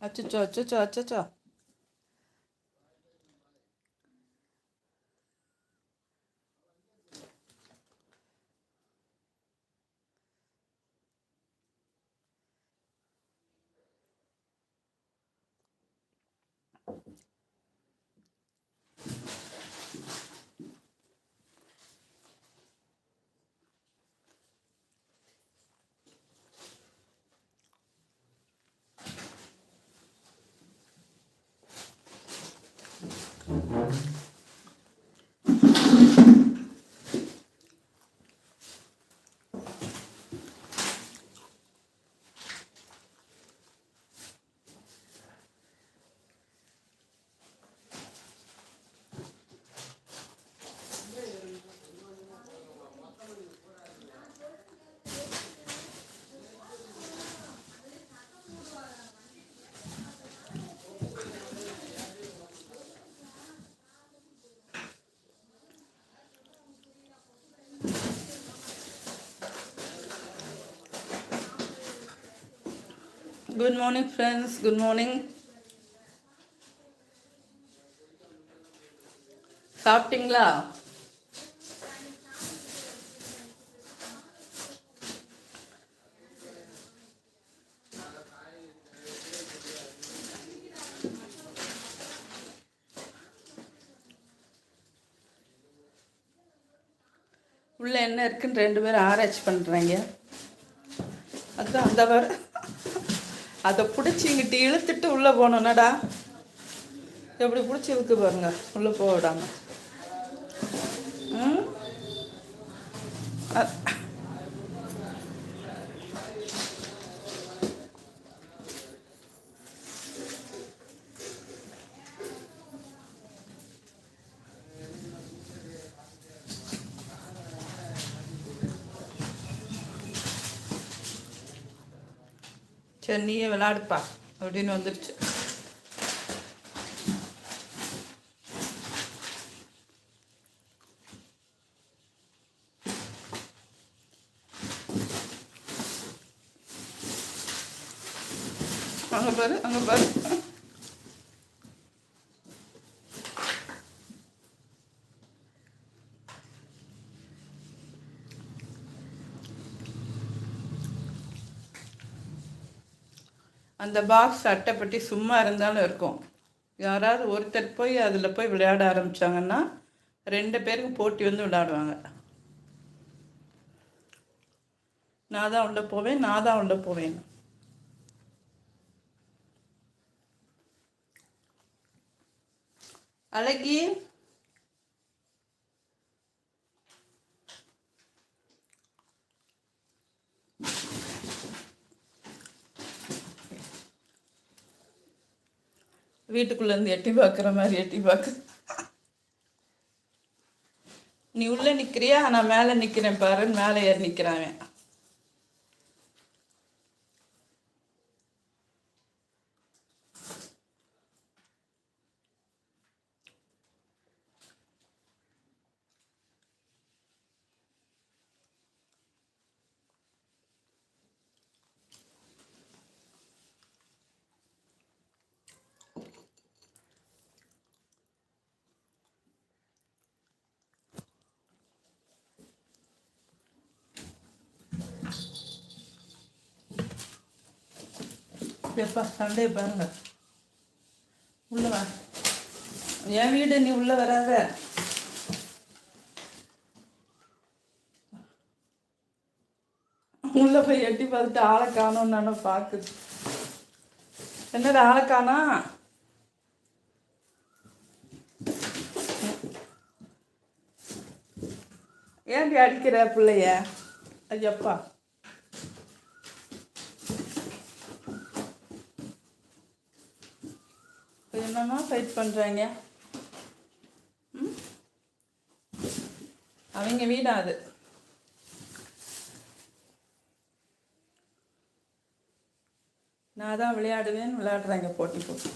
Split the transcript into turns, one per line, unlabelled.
啊，这这这这这。Mm-hmm. Good morning friends good morning சாப்பிட்டீங்களா? உள்ள என்ன இருக்குன்னு ரெண்டு பேரும் ஆராய்ச்சி பண்ணுறாங்க அதுதான் அந்த வர அதை பிடிச்சி இங்கிட்டு இழுத்துட்டு உள்ளே போகணுன்னடா எப்படி பிடிச்சி இழுத்து பாருங்க. உள்ளே போக விடாம. ம்? சரி நீயே விளையாடுப்பா. அப்படின்னு வந்துருச்சு. அங்க பாரு அங்க பாரு. அந்த பாக்ஸ் அட்டைப்பட்டி சும்மா இருந்தாலும் இருக்கும். யாராவது ஒருத்தர் போய் அதில் போய் விளையாட ஆரம்பிச்சாங்கன்னா ரெண்டு பேருக்கும் போட்டி வந்து விளையாடுவாங்க. நான் தான் உள்ள போவேன் நான் தான் உள்ள போவேன். அழகி வீட்டுக்குள்ள இருந்து எட்டி பார்க்குற மாதிரி எட்டி பார்க்க. நீ உள்ள நிக்கிறியா? நான் மேலே நிக்கிறேன் பாரு மேலே ஏறி நிக்கிறான் எப்பா சண்டே பாருங்க. உள்ள வா. என் வீடு நீ உள்ள வராத. உள்ள போய் எட்டி பார்த்துட்டு ஆளை காணோம் நானும் பார்க்குது என்னடா ஆளை காணா? ஏன்டி அடிக்கிற பிள்ளைய? ஐயப்பா. என்னமா ஃபைட் பண்ணுறாங்க அவங்க வீடா அது? நான் தான் விளையாடுவேன்னு விளையாடுறாங்க போட்டி போட்டு.